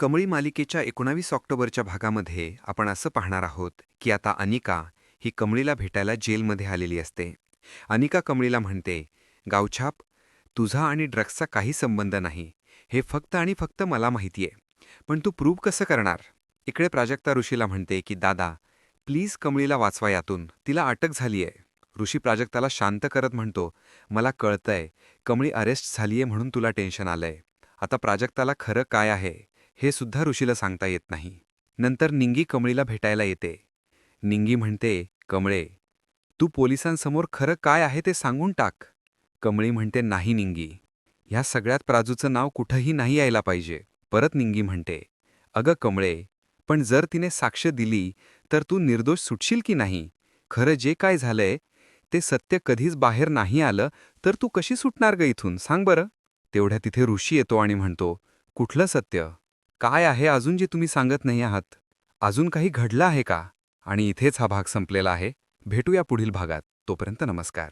कमळी मालिकेच्या एकोणावीस ऑक्टोबरच्या भागामध्ये आपण असं पाहणार आहोत की आता अनिका ही कमळीला भेटायला जेलमध्ये आलेली असते. अनिका कमळीला म्हणते गावछाप तुझा आणि ड्रग्सचा काही संबंध नाही. हे फक्त आणि फक्त मला माहिती आहे पण तू प्रूव्ह कसं करणार? इकडे प्राजक्ता ऋषीला म्हणते की दादा प्लीज कमळीला वाचवा यातून. तिला अटक झाली आहे ऋषी प्राजक्ताला शांत करत म्हणतो मला कळतंय कमळी अरेस्ट झालीये म्हणून तुला टेन्शन आलंय. आता प्राजक्ताला खरं काय आहे? हे सुद्धा ऋषीला सांगता येत नाही. नंतर निंगी कमळीला भेटायला येते. निंगी म्हणते कमळे तू पोलिसांसमोर खरं काय आहे ते सांगून टाक. कमळी म्हणते नाही निंगी. ह्या सगळ्यात प्राजूचं नाव कुठंही नाही यायला पाहिजे. परत निंगी म्हणते अगं कमळे पण जर तिने साक्ष दिली तर तू निर्दोष सुटशील की नाही? खरं जे काय झालंय ते सत्य कधीच बाहेर नाही आलं तर तू कशी सुटणार ग इथून? सांग बरं. तेवढ्या तिथे ऋषी येतो आणि म्हणतो कुठलं सत्य? काय आहे अजून जे तुम्ही सांगत नाही आहात? अजून काही घडलं आहे का? आणि इथेच हा भाग संपलेला आहे. भेटूया पुढील भागात. तोपर्यंत नमस्कार.